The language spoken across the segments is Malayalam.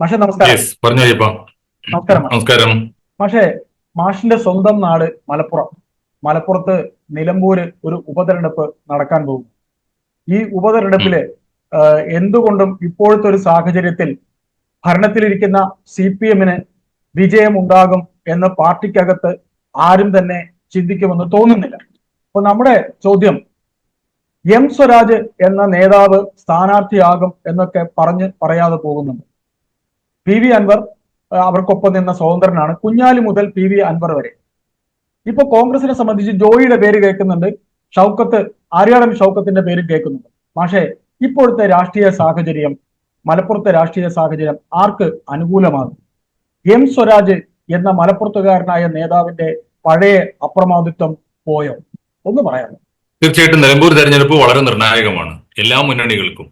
മാഷെ നമസ്കാരം. നമസ്കാരം. നമസ്കാരം. മാഷെ മാഷിന്റെ സ്വന്തം നാട് മലപ്പുറം. മലപ്പുറത്ത് നിലമ്പൂര് ഒരു ഉപതെരഞ്ഞെടുപ്പ് നടക്കാൻ പോകും ഈ ഉപതെരഞ്ഞെടുപ്പിൽ എന്തുകൊണ്ടും ഇപ്പോഴത്തെ ഒരു സാഹചര്യത്തിൽ ഭരണത്തിലിരിക്കുന്ന സി പി എമ്മിന് വിജയമുണ്ടാകും എന്ന് പാർട്ടിക്കകത്ത് ആരും തന്നെ ചിന്തിക്കുമെന്ന് തോന്നുന്നില്ല. അപ്പൊ നമ്മുടെ ചോദ്യം എം സ്വരാജ് എന്ന നേതാവ് സ്ഥാനാർത്ഥിയാകും എന്നൊക്കെ പറഞ്ഞ് പറയാതെ പോകുന്നുണ്ട്. പി വി അൻവർ അവർക്കൊപ്പം നിന്ന സ്വതന്ത്രനാണ് കുഞ്ഞാലി മുതൽ പി വി അൻവർ വരെ. ഇപ്പൊ കോൺഗ്രസിനെ സംബന്ധിച്ച് ജോയിയുടെ പേര് കേൾക്കുന്നുണ്ട്. ഷൗക്കത്ത് ആര്യാടൻ ഷൗക്കത്തിന്റെ പേര് കേൾക്കുന്നുണ്ട്. പക്ഷേ ഇപ്പോഴത്തെ രാഷ്ട്രീയ സാഹചര്യം മലപ്പുറത്തെ രാഷ്ട്രീയ സാഹചര്യം ആർക്ക് അനുകൂലമാകും? എം സ്വരാജ് എന്ന മലപ്പുറത്തുകാരനായ നേതാവിന്റെ പഴയ അപ്രമാദിത്വം പോയോ? ഒന്ന് പറയാമോ? തീർച്ചയായിട്ടും നിലമ്പൂർ തെരഞ്ഞെടുപ്പ് വളരെ നിർണായകമാണ്. എല്ലാ മുന്നണികൾക്കും.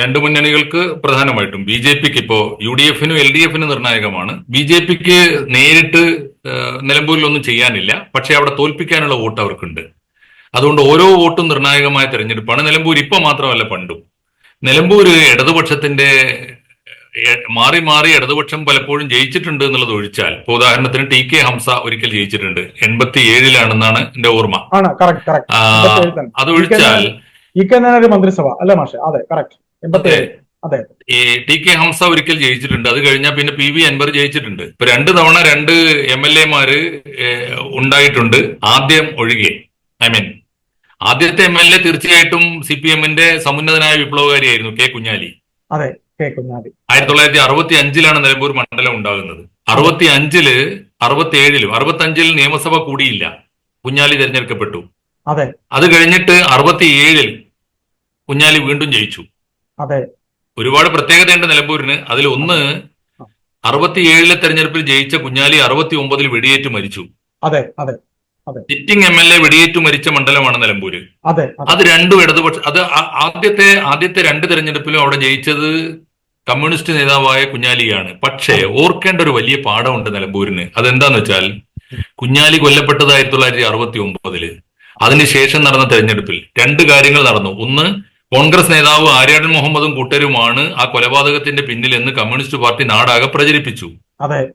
രണ്ട് മുന്നണികൾക്ക് പ്രധാനമായിട്ടും. ബി ജെ പിക്ക് ഇപ്പോ യു ഡി എഫിനും എൽ ഡി എഫിനും നിർണായകമാണ്. ബി ജെ പിക്ക് നേരിട്ട് നിലമ്പൂരിലൊന്നും ചെയ്യാനില്ല. പക്ഷെ അവിടെ തോൽപ്പിക്കാനുള്ള വോട്ട് അവർക്കുണ്ട്. അതുകൊണ്ട് ഓരോ വോട്ടും നിർണായകമായ തെരഞ്ഞെടുപ്പാണ്. നിലമ്പൂർ ഇപ്പൊ മാത്രമല്ല പണ്ടും. നിലമ്പൂർ ഇടതുപക്ഷത്തിന്റെ മാറി മാറി ഇടതുപക്ഷം പലപ്പോഴും ജയിച്ചിട്ടുണ്ട് എന്നുള്ളത് ഒഴിച്ചാൽ ഇപ്പൊ ഉദാഹരണത്തിന് ടി കെ ഹംസ ഒരിക്കൽ ജയിച്ചിട്ടുണ്ട്. എൺപത്തി ഏഴിലാണെന്നാണ് എന്റെ ഓർമ്മ. അതൊഴിച്ചാൽ മന്ത്രിസഭ അല്ലേ മാഷെ? അതെ കറക്റ്റ് അതെ. ഈ ടി കെ ഹംസ ഒരിക്കൽ ജയിച്ചിട്ടുണ്ട്. അത് കഴിഞ്ഞാൽ പിന്നെ പി വി അൻവർ ജയിച്ചിട്ടുണ്ട്. ഇപ്പൊ രണ്ട് തവണ രണ്ട് എം എൽ എമാര് ഉണ്ടായിട്ടുണ്ട്. ആദ്യം ഒഴികെ. ഐ മീൻ ആദ്യത്തെ എം എൽ എ തീർച്ചയായിട്ടും സി പി എമ്മിന്റെ സമുന്നതനായ വിപ്ലവകാരിയായിരുന്നു കെ കുഞ്ഞാലി. അതെ കെ കുഞ്ഞാലി. ആയിരത്തി തൊള്ളായിരത്തി അറുപത്തി അഞ്ചിലാണ് നിലമ്പൂർ മണ്ഡലം ഉണ്ടാകുന്നത്. അറുപത്തി അഞ്ചിൽ അറുപത്തി ഏഴിലും അറുപത്തി അഞ്ചിൽ നിയമസഭ കൂടിയില്ല. കുഞ്ഞാലി തിരഞ്ഞെടുക്കപ്പെട്ടു. അതെ. അത് കഴിഞ്ഞിട്ട് അറുപത്തി ഏഴിൽ കുഞ്ഞാലി വീണ്ടും ജയിച്ചു. അതെ. ഒരുപാട് പ്രത്യേകതയുണ്ട് നിലമ്പൂരിന്. അതിൽ ഒന്ന് അറുപത്തിയേഴിലെ തെരഞ്ഞെടുപ്പിൽ ജയിച്ച കുഞ്ഞാലി അറുപത്തി ഒമ്പതിൽ വെടിയേറ്റ് മരിച്ചു. അതെ അതെ സിറ്റിംഗ് എം എൽ എ വെടിയേറ്റു മരിച്ച മണ്ഡലമാണ് നിലമ്പൂര്. അതെ അതെ. രണ്ടും ഇടതുപക്ഷ അത് ആദ്യത്തെ ആദ്യത്തെ രണ്ട് തെരഞ്ഞെടുപ്പിലും അവിടെ ജയിച്ചത് കമ്മ്യൂണിസ്റ്റ് നേതാവായ കുഞ്ഞാലിയാണ്. പക്ഷേ ഓർക്കേണ്ട ഒരു വലിയ പാഠമുണ്ട് നിലമ്പൂരിന്. അതെന്താന്ന് വെച്ചാൽ കുഞ്ഞാലി കൊല്ലപ്പെട്ടത് ആയിരത്തി തൊള്ളായിരത്തി അറുപത്തി ഒമ്പതിൽ അതിനുശേഷം നടന്ന തെരഞ്ഞെടുപ്പിൽ രണ്ട് കാര്യങ്ങൾ നടന്നു. ഒന്ന് കോൺഗ്രസ് നേതാവ് ആര്യാടൻ മുഹമ്മദും കൂട്ടരുമാണ് ആ കൊലപാതകത്തിന്റെ പിന്നിൽ എന്ന് കമ്മ്യൂണിസ്റ്റ് പാർട്ടി നാടാകെ പ്രചരിപ്പിച്ചു. അതെ.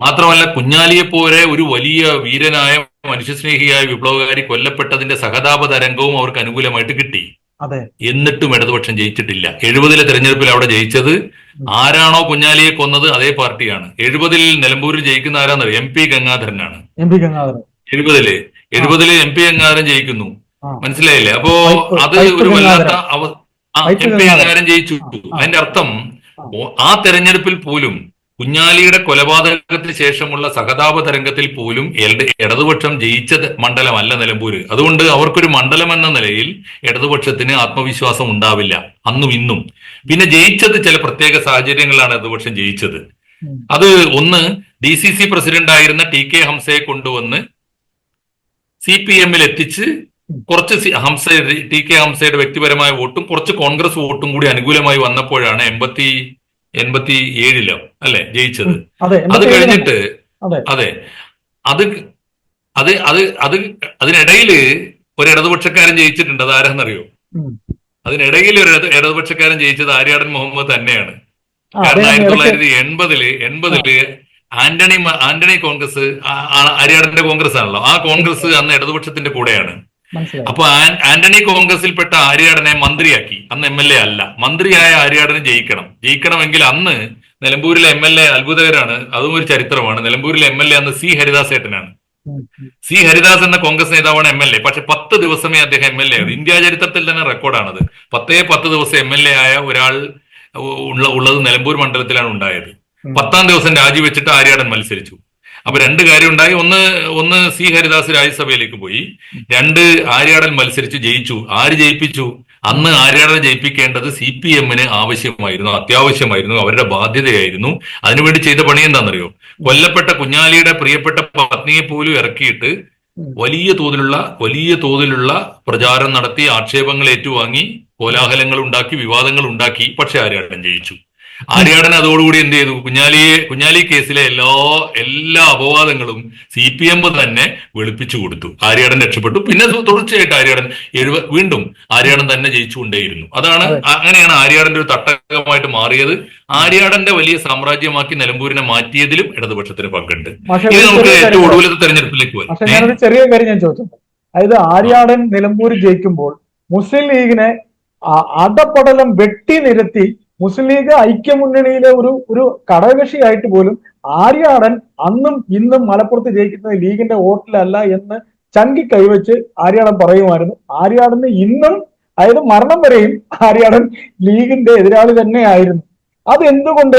മാത്രമല്ല കുഞ്ഞാലിയെ പോലെ ഒരു വലിയ വീരനായ മനുഷ്യസ്നേഹിയായ വിപ്ലവകാരി കൊല്ലപ്പെട്ടതിന്റെ സഹതാപ തരംഗവും അവർക്ക് അനുകൂലമായിട്ട് കിട്ടി. അതെ. എന്നിട്ടും ഇടതുപക്ഷം ജയിച്ചിട്ടില്ല. എഴുപതിലെ തെരഞ്ഞെടുപ്പിൽ അവിടെ ജയിച്ചത് ആരാണോ കുഞ്ഞാലിയെ കൊന്നത് അതേ പാർട്ടിയാണ്. എഴുപതിൽ നിലമ്പൂരിൽ ജയിക്കുന്ന ആരാന്നറിയാം? M P ഗംഗാധരനാണ്. M P Gangadharan. എഴുപതിൽ എഴുപതിൽ എം പി ഗംഗാധരൻ ജയിക്കുന്നു. മനസ്സിലായില്ലേ? അപ്പോ അത് ഒരു വല്ലാത്ത എം പി. ഗംഗാധരൻ. ജയിച്ചു. അതിന്റെ അർത്ഥം ആ. തെരഞ്ഞെടുപ്പിൽ പോലും കുഞ്ഞാലിയുടെ കൊലപാതകത്തിന് ശേഷമുള്ള സഹതാപ തരംഗത്തിൽ പോലും ഇടതുപക്ഷം ജയിച്ച മണ്ഡലമല്ല നിലമ്പൂര്. അതുകൊണ്ട് അവർക്കൊരു മണ്ഡലം എന്ന നിലയിൽ ഇടതുപക്ഷത്തിന് ആത്മവിശ്വാസം ഉണ്ടാവില്ല. അന്നും ഇന്നും. പിന്നെ ജയിച്ചത് ചില പ്രത്യേക സാഹചര്യങ്ങളാണ് ഇടതുപക്ഷം ജയിച്ചത്. അത് ഒന്ന് ഡി സി സി പ്രസിഡന്റ് ആയിരുന്ന ടി കെ ഹംസയെ കൊണ്ടുവന്ന് സി പി എമ്മിൽ എത്തിച്ച് കുറച്ച് ഹംസ ടി കെ ഹംസയുടെ വ്യക്തിപരമായ വോട്ടും കുറച്ച് കോൺഗ്രസ് വോട്ടും കൂടി അനുകൂലമായി വന്നപ്പോഴാണ് എൺപത്തി എൺപത്തി ഏഴിലോ അല്ലെ ജയിച്ചത്. അതെ കഴിഞ്ഞിട്ട് അതെ. അതെ. അത് അത് അത് അത് അതിനിടയിൽ ഒരു ഇടതുപക്ഷക്കാരൻ ജയിച്ചിട്ടുണ്ട്. അത് ആരാന്നറിയോ അതിനിടയിൽ ഒരു ഇടത് ഇടതുപക്ഷക്കാരൻ ജയിച്ചത് ആര്യാടൻ മുഹമ്മദ് തന്നെയാണ്. കാരണം ആയിരത്തി തൊള്ളായിരത്തി എൺപതിൽ എൺപതിൽ ആന്റണി ആന്റണി കോൺഗ്രസ് ആര്യാടന്റെ കോൺഗ്രസ് ആണല്ലോ ആ കോൺഗ്രസ് അന്ന് ഇടതുപക്ഷത്തിന്റെ കൂടെയാണ്. അപ്പൊ ആന്റണി കോൺഗ്രസിൽപ്പെട്ട ആര്യാടനെ മന്ത്രിയാക്കി. അന്ന് എം എൽ എ അല്ല. മന്ത്രിയായ ആര്യാടനെ ജയിക്കണം. ജയിക്കണമെങ്കിൽ അന്ന് നിലമ്പൂരിലെ എം എൽ എ അത്ഭുതകരാണ്. അതും ഒരു ചരിത്രമാണ്. നിലമ്പൂരിലെ എം എൽ എ അന്ന് സി ഹരിദാസ് ഏട്ടനാണ്. സി ഹരിദാസ് എന്ന കോൺഗ്രസ് നേതാവാണ് എം എൽ എ. പക്ഷെ പത്ത് ദിവസമേ അദ്ദേഹം എം എൽ എ ഇന്ത്യ ചരിത്രത്തിൽ തന്നെ റെക്കോർഡാണത്. പത്തേ പത്ത് ദിവസം എം എൽ എ ആയ ഒരാൾ ഉള്ള ഉള്ളത് നിലമ്പൂർ മണ്ഡലത്തിലാണ് ഉണ്ടായത്. പത്താം ദിവസം രാജിവെച്ചിട്ട് ആര്യാടൻ മത്സരിച്ചു. അപ്പൊ രണ്ട് കാര്യം ഉണ്ടായി. ഒന്ന് ഒന്ന് സി ഹരിദാസ് രാജ്യസഭയിലേക്ക് പോയി. രണ്ട് ആര്യാടൻ മത്സരിച്ച് ജയിച്ചു. ആര് ജയിപ്പിച്ചു? അന്ന് ആര്യാടനെ ജയിപ്പിക്കേണ്ടത് സി പി എമ്മിന് ആവശ്യമായിരുന്നു അത്യാവശ്യമായിരുന്നു അവരുടെ ബാധ്യതയായിരുന്നു. അതിനുവേണ്ടി ചെയ്ത പണി എന്താണെന്നറിയോ? കൊല്ലപ്പെട്ട കുഞ്ഞാലിയുടെ പ്രിയപ്പെട്ട പത്നിയെ പോലും ഇറക്കിയിട്ട് വലിയ തോതിലുള്ള വലിയ തോതിലുള്ള പ്രചാരം നടത്തി ആക്ഷേപങ്ങൾ ഏറ്റുവാങ്ങി കോലാഹലങ്ങൾ ഉണ്ടാക്കി വിവാദങ്ങൾ ഉണ്ടാക്കി പക്ഷെ ആര്യാടൻ ജയിച്ചു. ആര്യാടൻ അതോടുകൂടി എന്ത് ചെയ്തു? കുഞ്ഞാലി കുഞ്ഞാലി കേസിലെ എല്ലാ എല്ലാ അപവാദങ്ങളും സി പി എം തന്നെ വെളുപ്പിച്ചു കൊടുത്തു. ആര്യാടൻ രക്ഷപ്പെട്ടു. പിന്നെ തുടർച്ചയായിട്ട് ആര്യാടൻ എഴുപ വീണ്ടും ആര്യാടൻ തന്നെ ജയിച്ചുകൊണ്ടേയിരുന്നു. അതാണ് അങ്ങനെയാണ് ആര്യാടന്റെ ഒരു തട്ടകമായിട്ട് മാറിയത്. ആര്യാടന്റെ വലിയ സാമ്രാജ്യമാക്കി നിലമ്പൂരിനെ മാറ്റിയതിലും ഇടതുപക്ഷത്തിന് പങ്കുണ്ട്. ഇത് നമുക്ക് ഏറ്റവും ഒടുവിലത്തെ തെരഞ്ഞെടുപ്പിലേക്ക് പോകാം ചെറിയ കാര്യം ഞാൻ ചോദിച്ചു അതായത് ആര്യാടൻ നിലമ്പൂർ ജയിക്കുമ്പോൾ മുസ്ലിം ലീഗിനെ അടപടലം വെട്ടി നിരത്തി മുസ്ലിം ലീഗ് ഐക്യമുന്നണിയിലെ ഒരു ഒരു ഘടകകക്ഷിയായിട്ട് പോലും ആര്യാടൻ അന്നും ഇന്നും മലപ്പുറത്ത് ജയിക്കുന്നത് ലീഗിന്റെ വോട്ടിലല്ല എന്ന് ചങ്കി കൈവച്ച് ആര്യാടൻ പറയുമായിരുന്നു. ആര്യാടന് ഇന്നും അതായത് മരണം വരെയും ആര്യാടൻ ലീഗിന്റെ എതിരാളി തന്നെയായിരുന്നു. അത് എന്തുകൊണ്ട്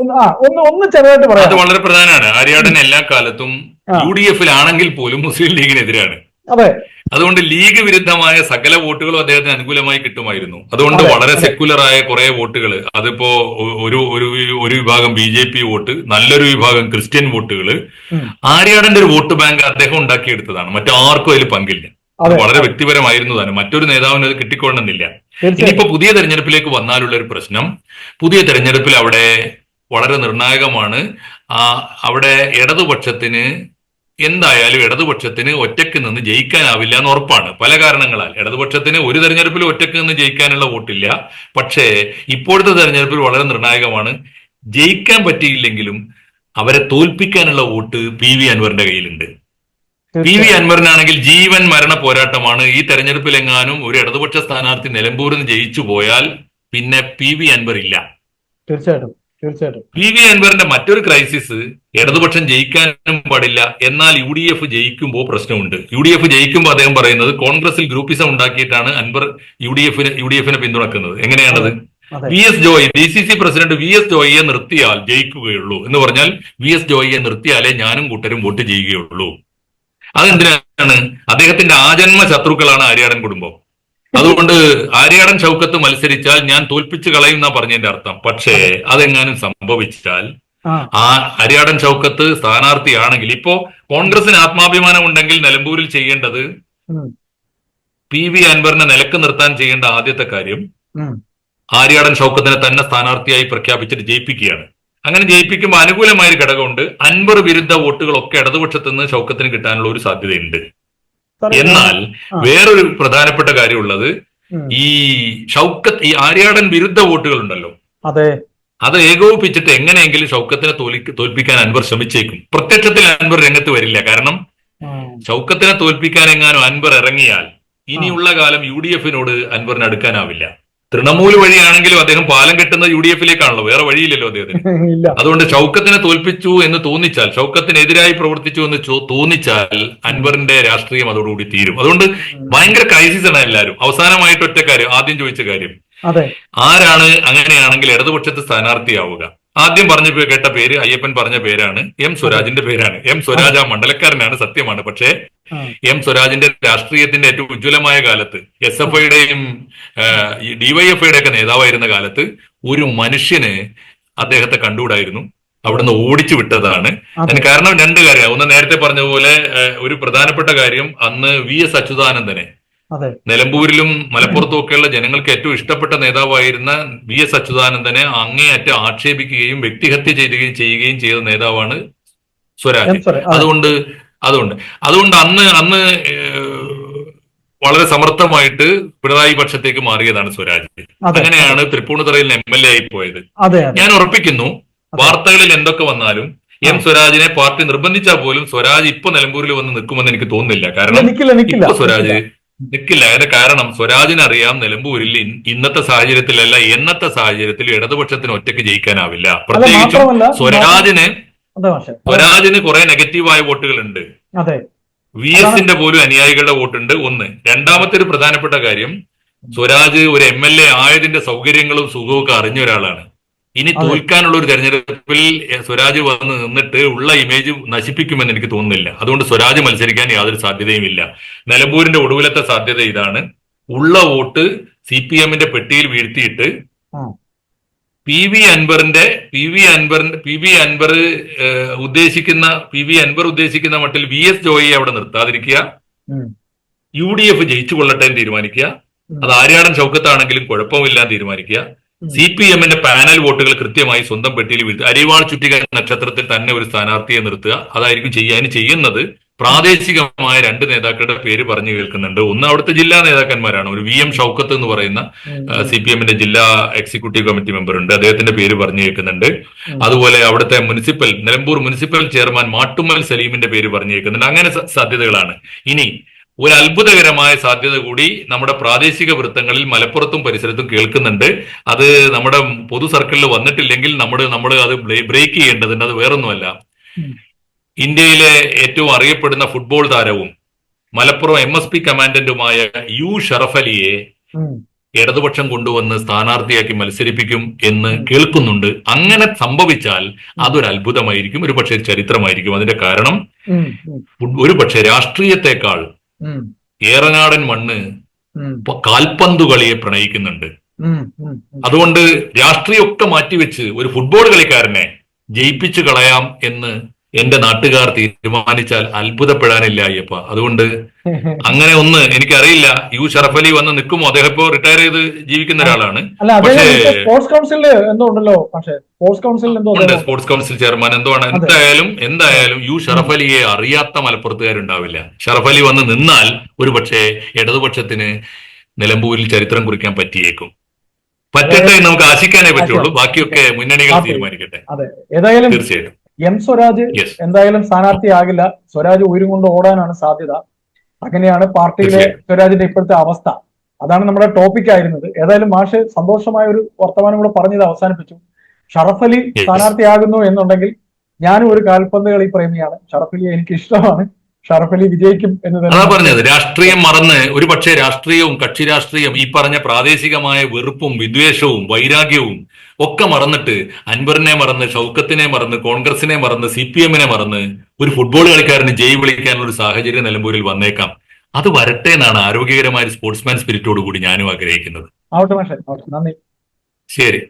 ഒന്ന് ആ ഒന്ന് ഒന്ന് ചെറുതായിട്ട് പറയാം. വളരെ പ്രധാനമാണ്. ആര്യാടൻ എല്ലാ കാലത്തും. യു ഡി എഫിലാണെങ്കിൽ പോലും മുസ്ലിം ലീഗിനെതിരാണ്. അതെ. അതുകൊണ്ട് ലീഗ് വിരുദ്ധമായ സകല വോട്ടുകളും അദ്ദേഹത്തിന് അനുകൂലമായി കിട്ടുമായിരുന്നു. അതുകൊണ്ട് വളരെ സെക്യുലർ ആയ കുറെ വോട്ടുകൾ അതിപ്പോ ഒരു ഒരു ഒരു വിഭാഗം ബി ജെ പി വോട്ട് നല്ലൊരു വിഭാഗം ക്രിസ്ത്യൻ വോട്ടുകൾ. ആര്യാടന്റെ ഒരു വോട്ട് ബാങ്ക് അദ്ദേഹം ഉണ്ടാക്കിയെടുത്തതാണ്. മറ്റാർക്കും അതിൽ പങ്കില്ല. വളരെ വ്യക്തിപരമായിരുന്നു തന്നെ മറ്റൊരു നേതാവിന് അത് കിട്ടിക്കൊള്ളണമെന്നില്ല. ഇനിയിപ്പോ പുതിയ തെരഞ്ഞെടുപ്പിലേക്ക് വന്നാലുള്ള ഒരു പ്രശ്നം പുതിയ തെരഞ്ഞെടുപ്പിൽ അവിടെ വളരെ നിർണായകമാണ്. ആ അവിടെ ഇടതുപക്ഷത്തിന് എന്തായാലും ഇടതുപക്ഷത്തിന് ഒറ്റയ്ക്ക് നിന്ന് ജയിക്കാനാവില്ല എന്ന് ഉറപ്പാണ്. പല കാരണങ്ങളാൽ. ഇടതുപക്ഷത്തിന് ഒരു തെരഞ്ഞെടുപ്പിൽ ഒറ്റയ്ക്ക് നിന്ന് ജയിക്കാനുള്ള വോട്ടില്ല. പക്ഷേ ഇപ്പോഴത്തെ തെരഞ്ഞെടുപ്പിൽ വളരെ നിർണായകമാണ്. ജയിക്കാൻ പറ്റിയില്ലെങ്കിലും അവരെ തോൽപ്പിക്കാനുള്ള വോട്ട് പി വി അൻവറിന്റെ കയ്യിലുണ്ട്. P V. അൻവറിനാണെങ്കിൽ ജീവൻ മരണ പോരാട്ടമാണ്. ഈ തെരഞ്ഞെടുപ്പിൽ എങ്ങാനും ഒരു ഇടതുപക്ഷ സ്ഥാനാർത്ഥി നിലമ്പൂരിൽ നിന്ന് ജയിച്ചു പോയാൽ പിന്നെ പി വി അൻവർ ഇല്ല. തീർച്ചയായിട്ടും. തീർച്ചയായിട്ടും. പി വി അൻവറിന്റെ മറ്റൊരു ക്രൈസിസ് ഇടതുപക്ഷം ജയിക്കാനും പാടില്ല എന്നാൽ യു ഡി എഫ് ജയിക്കുമ്പോൾ പ്രശ്നമുണ്ട്. യു ഡി എഫ് ജയിക്കുമ്പോൾ അദ്ദേഹം പറയുന്നത് കോൺഗ്രസിൽ ഗ്രൂപ്പിസം ഉണ്ടാക്കിയിട്ടാണ് അൻവർ യു ഡി എഫിന് യു ഡി എഫിനെ പിന്തുണക്കുന്നത്. എങ്ങനെയാണത്? V S Joy D C C president V S ജോയിയെ നിർത്തിയാൽ ജയിക്കുകയുള്ളൂ എന്ന് പറഞ്ഞാൽ വി എസ് ജോയിയെ നിർത്തിയാലേ ഞാനും കൂട്ടരും വോട്ട് ചെയ്യുകയുള്ളൂ. അതെന്തിനാണ്? അദ്ദേഹത്തിന്റെ ആജന്മ ശത്രുക്കളാണ് ആര്യാടൻ കുടുംബം. അതുകൊണ്ട് ആര്യാടൻ ഷൗക്കത്ത് മത്സരിച്ചാൽ ഞാൻ തോൽപ്പിച്ചു കളയും എന്നാ പറഞ്ഞതിന്റെ അർത്ഥം. പക്ഷേ അതെങ്ങാനും സംഭവിച്ചാൽ ആ. ആര്യാടൻ ഷൗക്കത്ത് സ്ഥാനാർത്ഥിയാണെങ്കിൽ ഇപ്പോ കോൺഗ്രസിന് ആത്മാഭിമാനം ഉണ്ടെങ്കിൽ നിലമ്പൂരിൽ ചെയ്യേണ്ടത് പി വി അൻവറിനെ നിലയ്ക്ക് നിർത്താൻ ചെയ്യേണ്ട ആദ്യത്തെ കാര്യം. ആര്യാടൻ ഷൗക്കത്തിനെ തന്നെ സ്ഥാനാർത്ഥിയായി പ്രഖ്യാപിച്ചിട്ട് ജയിപ്പിക്കുകയാണ്. അങ്ങനെ ജയിപ്പിക്കുമ്പോൾ അനുകൂലമായ ഒരു ഘടകമുണ്ട്. അൻവർ വിരുദ്ധ വോട്ടുകളൊക്കെ ഇടതുപക്ഷത്ത് നിന്ന് ഷൗക്കത്തിന് കിട്ടാനുള്ള ഒരു സാധ്യതയുണ്ട്. എന്നാൽ. വേറൊരു പ്രധാനപ്പെട്ട കാര്യമുള്ളത് ഈ ഷൗക്കത്ത് ഈ ആര്യാടൻ വിരുദ്ധ വോട്ടുകൾ ഉണ്ടല്ലോ അതെ. അത് ഏകോപിപ്പിച്ചിട്ട് എങ്ങനെയെങ്കിലും ഷൗക്കത്തിനെ തോൽപ്പിക്കാൻ അൻവർ ശ്രമിച്ചേക്കും. പ്രത്യക്ഷത്തിൽ അൻവർ രംഗത്ത് വരില്ല. കാരണം ഷൗക്കത്തിനെ തോൽപ്പിക്കാൻ എങ്ങാനും അൻവർ ഇറങ്ങിയാൽ ഇനിയുള്ള കാലം യു ഡി എഫിനോട് അൻവറിന് അടുക്കാനാവില്ല. തൃണമൂൽ വഴിയാണെങ്കിലും അദ്ദേഹം പാലം കെട്ടുന്നത് യു ഡി എഫിലേക്കാണല്ലോ വേറെ വഴിയില്ലല്ലോ അദ്ദേഹത്തിന്. അതുകൊണ്ട് ഷൗക്കത്തിനെ തോൽപ്പിച്ചു എന്ന് തോന്നിച്ചാൽ ഷൗക്കത്തിനെതിരായി പ്രവർത്തിച്ചു എന്ന് തോന്നിച്ചാൽ അൻവറിന്റെ രാഷ്ട്രീയം അതോടുകൂടി തീരും. അതുകൊണ്ട് ഭയങ്കര ക്രൈസിസ് ആണ് എല്ലാവരും. അവസാനമായിട്ട് ഒറ്റ കാര്യം ആദ്യം ചോദിച്ച കാര്യം. ആരാണ് അങ്ങനെയാണെങ്കിൽ ഇടതുപക്ഷത്ത് സ്ഥാനാർത്ഥിയാവുക? ആദ്യം പറഞ്ഞ കേട്ട പേര് അയ്യപ്പൻ പറഞ്ഞ പേരാണ്. എം സ്വരാജിന്റെ പേരാണ്. എം സ്വരാജ് ആ മണ്ഡലക്കാരനാണ് സത്യമാണ്. പക്ഷേ എം സ്വരാജിന്റെ രാഷ്ട്രീയത്തിന്റെ ഏറ്റവും ഉജ്ജ്വലമായ കാലത്ത് എസ് എഫ് ഐയുടെയും ഡിവൈഎഫ്ഐയുടെ ഒക്കെ നേതാവായിരുന്ന കാലത്ത് ഒരു മനുഷ്യന് അദ്ദേഹത്തെ കണ്ടുകൂടായിരുന്നു. അവിടുന്ന് ഓടിച്ചു വിട്ടതാണ്. അതെ. അതിന് കാരണം രണ്ട് കാര്യം ഒന്ന് നേരത്തെ പറഞ്ഞതുപോലെ പോലെ ഒരു പ്രധാനപ്പെട്ട കാര്യം അന്ന് വി എസ് അച്യുതാനന്ദനെ നിലമ്പൂരിലും മലപ്പുറത്തും ഒക്കെയുള്ള ജനങ്ങൾക്ക് ഏറ്റവും ഇഷ്ടപ്പെട്ട നേതാവായിരുന്ന വി എസ് അച്യുതാനന്ദനെ അങ്ങേയറ്റം ആക്ഷേപിക്കുകയും വ്യക്തിഹത്യ ചെയ്യുകയും ചെയ്യുകയും ചെയ്ത നേതാവാണ് സ്വരാജ്. അതുകൊണ്ട് അതുകൊണ്ട്. അതുകൊണ്ട് അന്ന് അന്ന് വളരെ സമർത്ഥമായിട്ട് പിണറായി പക്ഷത്തേക്ക് മാറിയതാണ് സ്വരാജ്. അങ്ങനെയാണ് തൃപ്പൂണിത്തറയിൽ എം എൽ എ ആയി പോയത്. ഞാൻ ഉറപ്പിക്കുന്നു വാർത്തകളിൽ എന്തൊക്കെ വന്നാലും എം സ്വരാജിനെ പാർട്ടി നിർബന്ധിച്ചാൽ പോലും സ്വരാജ് ഇപ്പൊ നിലമ്പൂരിൽ വന്ന് നിൽക്കുമെന്ന് എനിക്ക് തോന്നുന്നില്ല. കാരണം സ്വരാജ് നിൽക്കില്ല അതിന്റെ കാരണം സ്വരാജിന് അറിയാം നിലമ്പൂരിൽ ഇന്നത്തെ സാഹചര്യത്തിലല്ല എന്നത്തെ സാഹചര്യത്തിൽ ഇടതുപക്ഷത്തിന് ഒറ്റയ്ക്ക് ജയിക്കാനാവില്ല. പ്രത്യേകിച്ചും സ്വരാജിന് സ്വരാജിന് കുറെ നെഗറ്റീവായ വോട്ടുകളുണ്ട്. വി എസിന്റെ പോലും അനുയായികളുടെ വോട്ടുണ്ട് ഒന്ന്. രണ്ടാമത്തെ ഒരു പ്രധാനപ്പെട്ട കാര്യം സ്വരാജ് ഒരു എം എൽ എ ആയതിന്റെ സൗകര്യങ്ങളും സുഖവും ഒക്കെ അറിഞ്ഞ ഒരാളാണ്. ഇനി. തോൽക്കാനുള്ള ഒരു തെരഞ്ഞെടുപ്പിൽ സ്വരാജ് വന്ന് നിന്നിട്ട് ഉള്ള ഇമേജ് നശിപ്പിക്കുമെന്ന് എനിക്ക് തോന്നുന്നില്ല അതുകൊണ്ട് സ്വരാജ് മത്സരിക്കാൻ യാതൊരു സാധ്യതയും ഇല്ല നിലമ്പൂരിന്റെ ഒടുവിലത്തെ സാധ്യത ഇതാണ് ഉള്ള വോട്ട് സി പി എമ്മിന്റെ പെട്ടിയിൽ വീഴ്ത്തിയിട്ട്. പി വി അൻവറിന്റെ പി വി അൻവറിന്റെ പി വി അൻവർ ഉദ്ദേശിക്കുന്ന പി വി അൻവർ ഉദ്ദേശിക്കുന്ന മട്ടിൽ വി എസ് ജോയിയെ അവിടെ നിർത്താതിരിക്കുക യു ഡി എഫ് ജയിച്ചു കൊള്ളട്ടെ എന്ന് തീരുമാനിക്കുക. അത് ആര്യാടൻ ചൗക്കത്താണെങ്കിലും കുഴപ്പമില്ലാന്ന് തീരുമാനിക്കുക. സി പി എമ്മിന്റെ പാനൽ വോട്ടുകൾ കൃത്യമായി സ്വന്തം പെട്ടിയിൽ വീഴ്ത്തുക. അരിവാൾ ചുറ്റിക നക്ഷത്രത്തിൽ തന്നെ ഒരു സ്ഥാനാർത്ഥിയെ നിർത്തുക. അതായിരിക്കും ചെയ്യാൻ ചെയ്യുന്നത്. പ്രാദേശികമായ രണ്ട് നേതാക്കളുടെ പേര് പറഞ്ഞു കേൾക്കുന്നുണ്ട്. ഒന്ന് അവിടുത്തെ ജില്ലാ നേതാക്കന്മാരാണ്. ഒരു വി എം ഷൗക്കത്ത് എന്ന് പറയുന്ന സി പി എമ്മിന്റെ ജില്ലാ എക്സിക്യൂട്ടീവ് കമ്മിറ്റി മെമ്പർ ഉണ്ട് അദ്ദേഹത്തിന്റെ പേര് പറഞ്ഞു കേൾക്കുന്നുണ്ട്. അതുപോലെ അവിടുത്തെ municipal Nilambur municipal chairman Mattummal സലീമിന്റെ പേര് പറഞ്ഞു കേൾക്കുന്നുണ്ട്. അങ്ങനെ സാധ്യതകളാണ്. ഇനി ഒരു അത്ഭുതകരമായ സാധ്യത കൂടി നമ്മുടെ പ്രാദേശിക വൃത്തങ്ങളിൽ മലപ്പുറത്തും പരിസരത്തും കേൾക്കുന്നുണ്ട്. അത് നമ്മുടെ പൊതു സർക്കിളിൽ വന്നിട്ടില്ലെങ്കിൽ നമ്മൾ നമ്മൾ അത് ബ്രേക്ക് ചെയ്യേണ്ടതുണ്ട്. അത് വേറൊന്നുമല്ല. ഇന്ത്യയിലെ ഏറ്റവും അറിയപ്പെടുന്ന ഫുട്ബോൾ താരവും മലപ്പുറം എം എസ് പി കമാൻഡന്റുമായ യു ഷറഫ് അലിയെ ഇടതുപക്ഷം കൊണ്ടുവന്ന് സ്ഥാനാർത്ഥിയാക്കി മത്സരിപ്പിക്കും എന്ന് കേൾക്കുന്നുണ്ട്. അങ്ങനെ സംഭവിച്ചാൽ അതൊരു അത്ഭുതമായിരിക്കും. ഒരു പക്ഷേ ചരിത്രമായിരിക്കും. അതിന്റെ കാരണം. ഒരു പക്ഷേ രാഷ്ട്രീയത്തെക്കാൾ. ഏറനാടൻ മണ്ണ്. കാൽപന്തു കളിയെ പ്രണയിക്കുന്നുണ്ട്. അതുകൊണ്ട് രാഷ്ട്രീയമൊക്കെ മാറ്റിവെച്ച് ഒരു ഫുട്ബോൾ കളിക്കാരനെ ജയിപ്പിച്ചു കളയാം എന്ന് എന്റെ നാട്ടുകാർ തീരുമാനിച്ചാൽ അത്ഭുതപ്പെടാനില്ല അയ്യപ്പ. അതുകൊണ്ട് അങ്ങനെ ഒന്ന് എനിക്കറിയില്ല. യു ഷറഫ് അലി വന്ന് നിൽക്കുമോ? അദ്ദേഹം ഇപ്പോ റിട്ടയർ ചെയ്ത് ജീവിക്കുന്ന ഒരാളാണ്. പക്ഷേ- സ്പോർട്സ് കൗൺസിലിൽ എന്തോ ഉണ്ടല്ലോ സ്പോർട്സ് എന്തോ സ്പോർട്സ് കൗൺസിൽ ചെയർമാൻ എന്തോ ആണ്. എന്തായാലും എന്തായാലും യു ഷറഫ് അലിയെ അറിയാത്ത മലപ്പുറത്തുകാരുണ്ടാവില്ല. ഷറഫ് അലി വന്ന് നിന്നാൽ ഒരു പക്ഷേ ഇടതുപക്ഷത്തിന് നിലമ്പൂരിൽ ചരിത്രം കുറിക്കാൻ പറ്റിയേക്കും. പറ്റട്ടെ നമുക്ക് ആശിക്കാനേ പറ്റുള്ളൂ. ബാക്കിയൊക്കെ മുന്നണികൾ തീരുമാനിക്കട്ടെ. തീർച്ചയായിട്ടും. എം സ്വരാജ് എന്തായാലും സ്ഥാനാർത്ഥിയാകില്ല. സ്വരാജ് ഉയരും കൊണ്ട് ഓടാനാണ് സാധ്യത. അങ്ങനെയാണ് പാർട്ടിയിലെ സ്വരാജിന്റെ ഇപ്പോഴത്തെ അവസ്ഥ. അതാണ് നമ്മുടെ ടോപ്പിക് ആയിരുന്നത്. ഏതായാലും മാഷ് സന്തോഷമായ ഒരു വർത്തമാനം കൂടെ പറഞ്ഞത് അവസാനിപ്പിച്ചു. ഷറഫ് അലി. സ്ഥാനാർത്ഥിയാകുന്നു എന്നുണ്ടെങ്കിൽ ഞാനും ഒരു കാൽപന്ത് കളി പ്രേമിയാണ്. ഷറഫ് അലി എനിക്ക് ഇഷ്ടമാണ്. ഷറഫ് അലി വിജയിക്കും എന്ന് അതാ പറഞ്ഞത്. രാഷ്ട്രീയം മറന്ന് ഒരു പക്ഷേ രാഷ്ട്രീയവും കക്ഷി രാഷ്ട്രീയം ഈ പറഞ്ഞ പ്രാദേശികമായ വെറുപ്പും വിദ്വേഷവും വൈരാഗ്യവും ഒക്കെ മറന്നിട്ട് അൻവറിനെ മറന്ന് ഷൗക്കത്തിനെ മറന്ന് കോൺഗ്രസിനെ മറന്ന് സി പി എമ്മിനെ മറന്ന് ഒരു ഫുട്ബോൾ കളിക്കാരന് ജയ് വിളിക്കാനുള്ള ഒരു സാഹചര്യം നിലമ്പൂരിൽ വന്നേക്കാം. അത് വരട്ടെ എന്നാണ് ആരോഗ്യകരമായ സ്പോർട്സ്മാൻ സ്പിരിറ്റോട് കൂടി ഞാനും ആഗ്രഹിക്കുന്നത്. ശരി.